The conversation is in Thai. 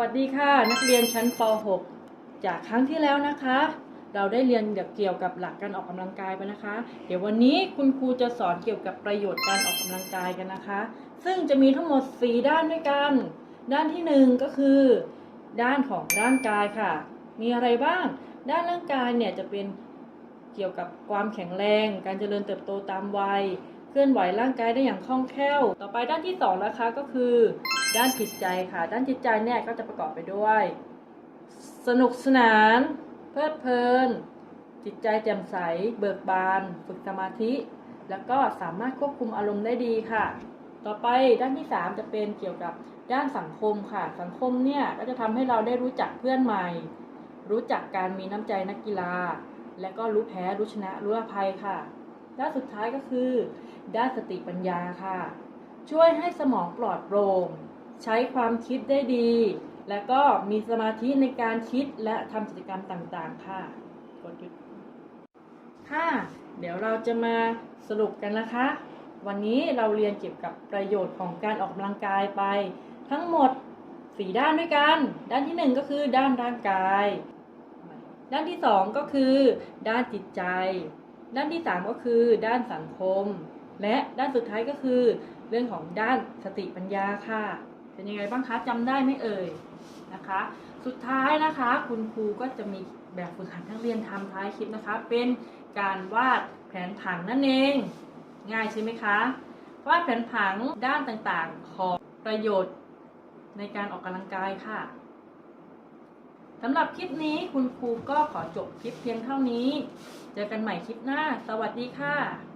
วัสดีค่ะ นักเรียนชั้นป .6 จากครั้งที่แล้วนะคะ เราได้เรียนเกี่ยวกับหลักการออกกำลังกายไปนะคะ เดี๋ยววันนี้คุณครูจะสอนเกี่ยวกับประโยชน์การออกกำลังกายกันนะคะ ซึ่งจะมีทั้งหมด 4 ด้านด้วยกัน ด้านที่ 1 ก็คือ ด้านของร่างกายค่ะ มีอะไรบ้าง ด้านร่างกายเนี่ยจะเป็นเกี่ยวกับความแข็งแรง การเจริญเติบโตตามวัย เคลื่อนไหวร่างกายได้อย่างคล่องแคล่ว ต่อไปด้านที่2นะคะก็คือ ด้านจิตใจค่ะ ด้านจิตใจเนี่ยก็จะประกอบไปด้วย สนุกสนาน เพลิดเพลิน จิตใจแจ่มใส เบิกบาน ฝึกสมาธิ แล้วก็สามารถควบคุมอารมณ์ได้ดีค่ะ ต่อไปด้านที่ 3 จะเป็นเกี่ยวกับด้านสังคมค่ะ สังคมเนี่ยก็จะทำให้เราได้รู้จักเพื่อนใหม่ รู้จักการมีน้ำใจนักกีฬา และก็รู้แพ้รู้ชนะรู้อภัยค่ะ ด้านสุดท้ายก็คือ ด้านสติปัญญาค่ะ ช่วยให้สมองปลอดโปร่ง ใช้ความคิดได้ดี และก็มีสมาธิในการคิดและทำกิจกรรมต่างๆ ค่ะกดหยุดค่ะ เดี๋ยวเราจะมาสรุปกันนะคะ วันนี้เราเรียนเกี่ยวกับประโยชน์ของการออกกำลังกายไป ทั้งหมด4ด้านด้วยกัน ด้านที่1ก็คือด้านร่างกาย ด้านที่2ก็คือด้านจิตใจ ด้านที่3ก็คือด้านสังคม และด้านสุดท้ายก็คือ เรื่องของด้านสติปัญญาค่ะ เป็นยังไงบ้างคะจำได้ไหมเอ่ยนะคะ สุดท้ายนะคะ คุณครูก็จะมีแบบฝึกหัดนักเรียนทำท้ายคลิปนะคะ เป็นการวาดแผนผังนั่นเอง ง่ายใช่ไหมคะ วาดแผนผังด้านต่างๆของประโยชน์ในการออกกำลังกายค่ะสำหรับคลิปนี้คุณครูก็ขอจบคลิปเพียงเท่านี้ เจอกันใหม่คลิปหน้า สวัสดีค่ะ